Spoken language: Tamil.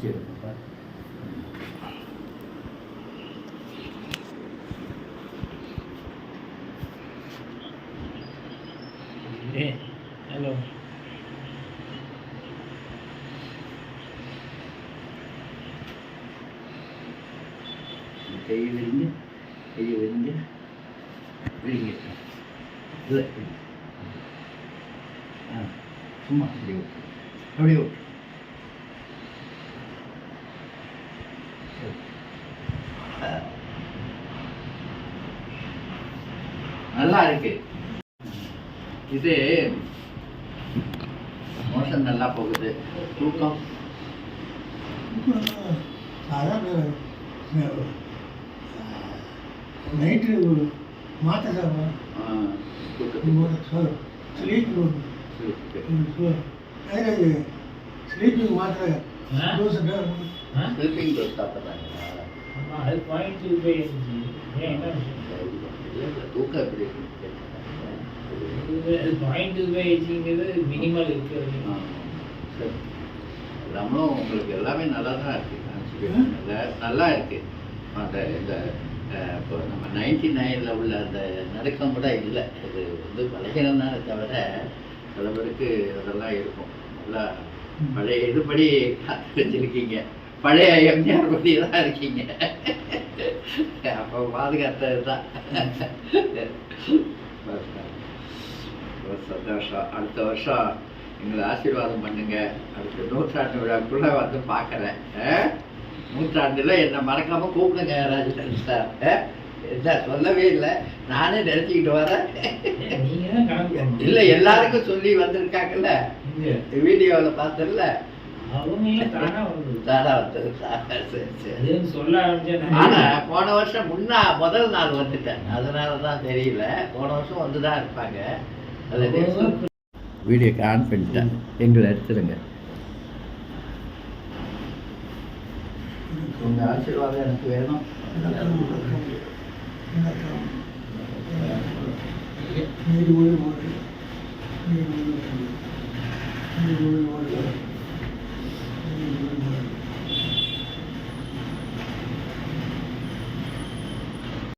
เจ็ดครับนี่ கை விரிஞ்சு கையை விரிஞ்சு விரிங்க இல்லை ஆ சும்மா அப்படி ஓட்டு அப்படி ஓட்டு நல்லா இருக்கு இது மோஷன் நல்லா போகுது தூக்கம் சாதாரண நைட்டு மாத்திரை சாப்பிட்றேன் ஆ, தூக்கத்துக்கு ஸ்லீப் இருக்கு. ஸ்லீப்பிங் மாத்திரை? டோஸ் ஸ்லீப்பிங் டோஸ் அது ஹெச்ங்கிறது மினிமல் இருக்கு. ஆ, சரி. நம்மளும் உங்களுக்கு எல்லாமே நல்லா தான் இருக்கு. constitution நல்லா நல்லா இருக்கு. அந்த இந்த இப்போ நம்ம நைன்டி நைனில் உள்ள அந்த நடுக்கம் கூட இல்லை. இது வந்து பலகீனம் தவிர சில பேருக்கு அதெல்லாம் இருக்கும். நல்லா பழைய இதுபடி காத்து வச்சிருக்கீங்க. பழைய எம்ஜிஆர் படி தான் இருக்கீங்க. அப்போ பாதுகாத்தது தான். சந்தோஷம். அடுத்த வருஷம் எங்களை ஆசீர்வாதம் பண்ணுங்க. அடுத்த நூற்றாண்டு விழாக்குள்ளே வந்து பார்க்குறேன். நூற்றாண்டுல என்னை மறக்காம கூப்பிடுங்க ராஜேந்திரன் சார்? என்ன சொல்லவே இல்லை. நானே நினச்சிக்கிட்டு வரேன். இல்லை எல்லாருக்கும் சொல்லி வந்திருக்காங்கல்ல. வீடியோவில் பார்த்தல போன வருஷம் முன்னா முதல் நாள் வந்துட்டேன். அதனால தான் தெரியல. போன வருஷம் வந்து தான் இருப்பாங்க வீடியோக்கு ஆன் பண்ணிட்டேன். எங்களை எடுத்துருங்க നിന്റെ ആശീർവാദം എനിക്ക് വേണം നീര് പോയി പോയി